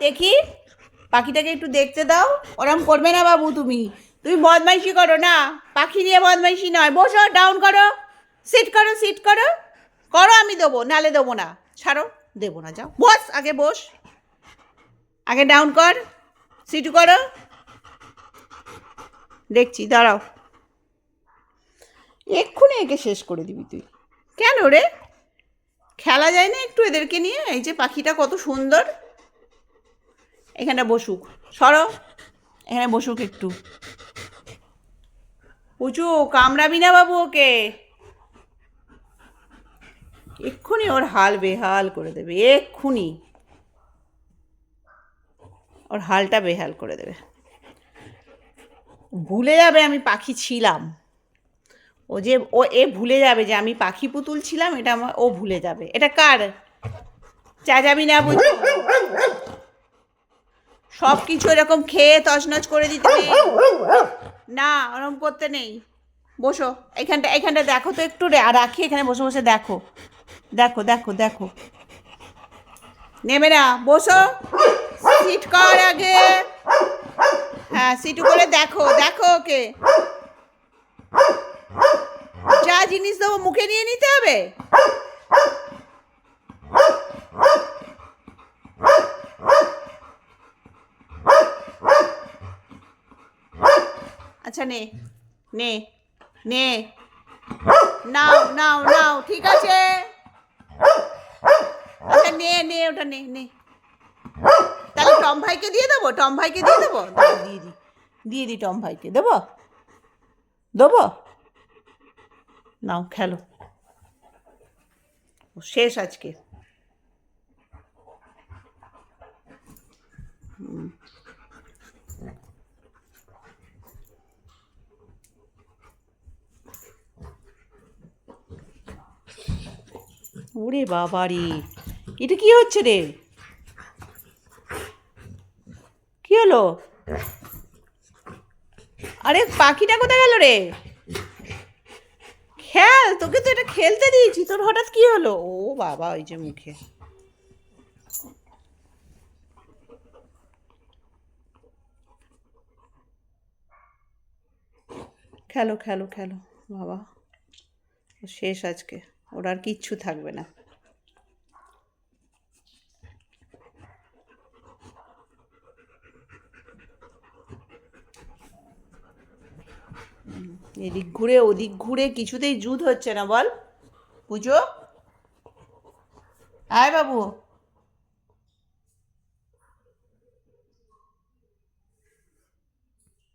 দেখি, পাখিটাকে একটু দেখতে দাও। ওরম করবে না বাবু তুমি। তুমি বদমাইশি করো না। পাখি নিয়ে বদমাইশি নয়। বসো ডাউন করো। সিট করো সিট করো। করো, আমি দেবো, নালে দেবো না। ছাড়ো, দেবো না, যাও। বস, আগে বস। আগে ডাউন কর। সিট করো। দেখছি, দাঁড়াও। এক্ষুনি একে শেষ করে দিবি তুই। কেন রে? খেলা যায় না একটু এদেরকে নিয়ে? এই যে পাখিটা কত সুন্দর। এখানে বসুক। সরো। এখানে বসুক একটু। পুচু কামড়াবি না বাবু ওকে। এক্ষুনি ওর হাল বেহাল করে দেবে, এক্ষুনি। ওর হালটা বেহাল করে দেবে। ভুলে যাবে আমি পাখি ছিলাম। ও যে, ও, এ ভুলে যাবে যে আমি পাখি পুতুল ছিলাম, এটা আমার, ও ভুলে যাবে। এটা কার? চাচাবি না বুঝি সব কিছু এরকম খেয়ে তছনছ করে দিতে না ওরকম করতে নেই। বসো, এখানটা এখানটা দেখো তো একটু রাখি এখানে বসে বসে দেখো। দেখো দেখো দেখো। নেমে না, বসো। সিট কর আগে। হ্যাঁ সিট করে দেখো দেখো ওকে। যা জিনিস দেবো মুখে নিয়ে নিতে হবে? আচ্ছা নে নে নে। নাও নাও নাও, ঠিক আছে। আচ্ছা নে নে, ওটা নে নে। তাহলে টম ভাইকে দিয়ে দেবো, টম ভাইকে দিয়ে দেবো? দিয়ে দিই দিয়ে দিই টম ভাইকে, দেবো? দেবো? নাও, খেলো। শেষ আজকে। ওরে বাবা রে এটা কি হচ্ছে রে? কি হলো? আরে পাখিটা কোথায় গেল রে? খেল, তোকে তো এটা খেলতে দিয়েছি। তোর হঠাৎ কি হলো? ও বাবা, ওই যে মুখে। খেলো খেলো খেলো, বাবা। শেষ আজকে। ওর আর কিচ্ছু থাকবে না। এদিক ঘুরে ওদিক ঘুরে কিছুতেই জুত হচ্ছে না, বল। পুজো? আয় বাবু।